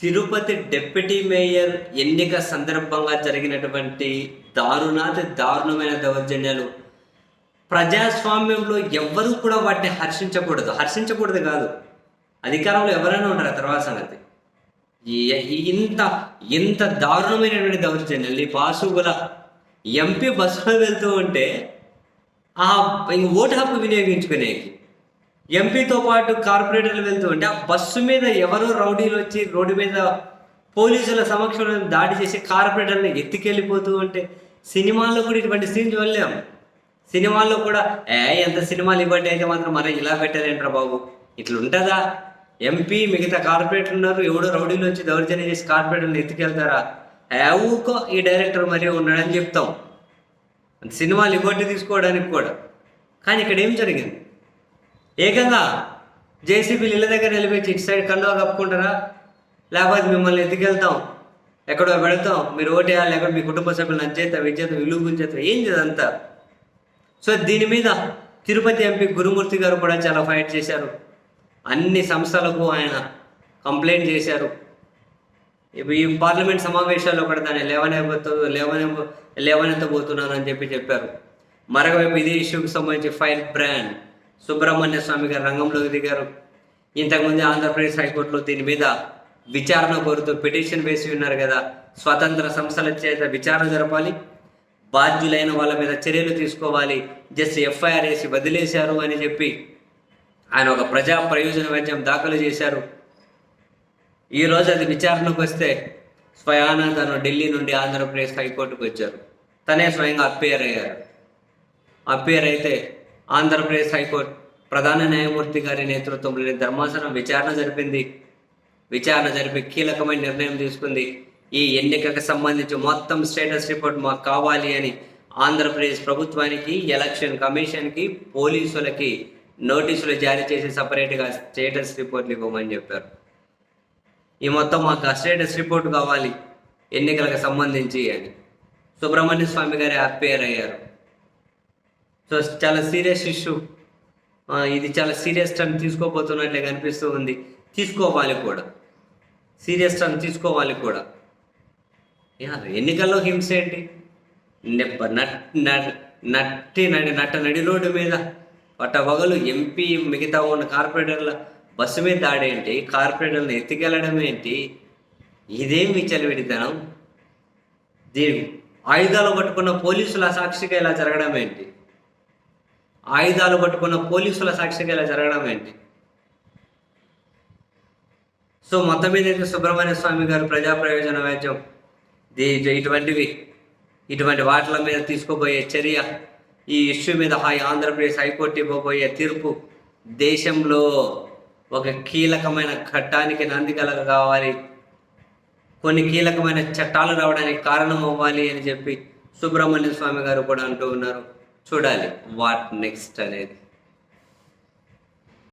Tirupati deputy mayor ఎన్నిక సందర్భంగా జరిగినటువంటి దారుణాతి దారుణమైన దౌర్జన్యాలు. ప్రజాస్వామ్యంలో ఎవ్వరూ కూడా వాటిని హర్షించకూడదు. హర్షించకూడదు కాదు. అధికారంలో ఎవరైనా ఉంటారు? ఆ తర్వాత సంగతి. ఇంత ఇంత దారుణమైనటువంటి దౌర్జన్యాలు ఈ పాసుగుల ఎంపీ బస్సులో వెళ్తూ ఉంటే ఆ ఓటు హక్కు వినియోగించుకునేకి ఎంపీతో పాటు కార్పొరేటర్లు వెళ్తూ ఉంటే ఆ బస్సు మీద ఎవరో రౌడీలు వచ్చి రోడ్డు మీద పోలీసుల సమక్షంలో దాడి చేసి కార్పొరేటర్ని ఎత్తుకెళ్ళిపోతూ ఉంటే సినిమాల్లో కూడా ఇటువంటి సీన్ చూడలేము సినిమాల్లో కూడా ఏ ఎంత సినిమాలు ఇవ్వండి అయితే మాత్రం మరి ఇలా పెట్టారేంట్రా బాబు. ఇట్లా ఉంటుందా ఎంపీ మిగతా కార్పొరేటర్ ఉన్నారు ఎవడో రౌడీలు వచ్చి దౌర్జన్యం చేసి కార్పొరేటర్ని ఎత్తుకెళ్తారా? ఏ ఊకో ఈ డైరెక్టర్ మరీ ఉన్నాడని చెప్తాం. సినిమాలు ఇవ్వండి తీసుకోవడానికి కూడా. కానీ ఇక్కడ ఏం జరిగింది? ఏకంగా జేసీబీలు ఇళ్ళ దగ్గర నిలిపించి ఇటు సైడ్ కండువా కప్పుకుంటారా? లేకపోతే మిమ్మల్ని ఎత్తుకెళ్తాం. ఎక్కడో పెడతాం. మీరు ఓటేయాలి ఎక్కడ మీ కుటుంబ సభ్యులు నచ్చేస్తాం విజేతం ఇల్లు గుంచేస్తాం ఏం చేదంతా సో దీని మీద తిరుపతి ఎంపీ గురుమూర్తి గారు కూడా చాలా ఫైట్ చేశారు. అన్ని సంస్థలకు ఆయన కంప్లైంట్ చేశారు. ఇప్పుడు ఈ పార్లమెంట్ సమావేశాల్లో కూడా దాన్ని లేవనైపోతుంది లేవనే లేవనెత్తబోతున్నాను అని చెప్పి చెప్పారు. మరొకవైపు ఇదే ఇష్యూకి సంబంధించి ఫైర్ బ్రాండ్. సుబ్రహ్మణ్య స్వామి గారు రంగంలోకి దిగారు. ఇంతకుముందు ఆంధ్రప్రదేశ్ హైకోర్టులో దీని మీద విచారణ కోరుతూ పిటిషన్ వేసి ఉన్నారు కదా. స్వతంత్ర సంస్థల చేత విచారణ జరపాలి. బాధ్యులైన వాళ్ళ మీద చర్యలు తీసుకోవాలి. జస్ట్ ఎఫ్ఐఆర్ వేసి వదిలేశారు అని చెప్పి ఆయన ఒక ప్రజా ప్రయోజన వ్యాజ్యం దాఖలు చేశారు. ఈ రోజు అది విచారణకు వస్తే స్వయాన తను ఢిల్లీ నుండి ఆంధ్రప్రదేశ్ హైకోర్టుకు వచ్చారు. తనే స్వయంగా అప్పేర్ అయ్యారు. అప్పేర్ అయితే ఆంధ్రప్రదేశ్ హైకోర్టు ప్రధాన న్యాయమూర్తి గారి నేతృత్వంలోని ధర్మాసనం విచారణ జరిపింది. విచారణ జరిపి కీలకమైన నిర్ణయం తీసుకుంది. ఈ ఎన్నికకు సంబంధించి మొత్తం స్టేటస్ రిపోర్ట్ మాకు కావాలి అని ఆంధ్రప్రదేశ్ ప్రభుత్వానికి ఎలక్షన్ కమిషన్కి పోలీసులకి నోటీసులు జారీ చేసి సపరేట్గా స్టేటస్ రిపోర్ట్లు ఇవ్వమని చెప్పారు. ఈ మొత్తం మాకు ఆ స్టేటస్ రిపోర్ట్ కావాలి ఎన్నికలకు సంబంధించి అని. సుబ్రహ్మణ్య స్వామి గారి అప్పేర్ అయ్యారు సో చాలా సీరియస్ ఇష్యూ ఇది చాలా సీరియస్ టర్న్ తీసుకోబోతున్నట్లే కనిపిస్తూ ఉంది. తీసుకోవాలి కూడా. సీరియస్ టర్న్ తీసుకోవాలి కూడా. యా, ఎన్నికల్లో హింస ఏంటి? నెప్ప నట్ నట్టి నడి నట్ట నడి రోడ్డు మీద పట్టబగలు ఎంపీ మిగతా ఉన్న కార్పొరేటర్ల బస్సు మీద దాడేంటి కార్పొరేటర్లను ఎత్తికెళ్ళడం ఏంటి? ఇదేం విచ్చలవిడితనం దీని ఆయుధాలు పట్టుకున్న పోలీసుల సాక్షిగా ఇలా జరగడం ఏంటి? ఆయుధాలు పట్టుకున్న పోలీసుల సాక్షిగా ఇలా జరగడం ఏంటి? సో మొత్తం మీద అయితే సుబ్రహ్మణ్య స్వామి గారు ప్రజా ప్రయోజన వ్యాజ్యం దీ ఇటువంటివి ఇటువంటి వాటిల మీద తీసుకోబోయే చర్య ఈ ఇష్యూ మీద హై ఆంధ్రప్రదేశ్ హైకోర్టు ఇవ్వబోయే తీర్పు దేశంలో ఒక కీలకమైన ఘట్టానికి నంది కలగ కావాలి. కొన్ని కీలకమైన చట్టాలు రావడానికి కారణం అవ్వాలి అని చెప్పి సుబ్రహ్మణ్య స్వామి గారు కూడా అంటూ ఉన్నారు. చూడాలి. వాట్ నెక్స్ట్ అనేది.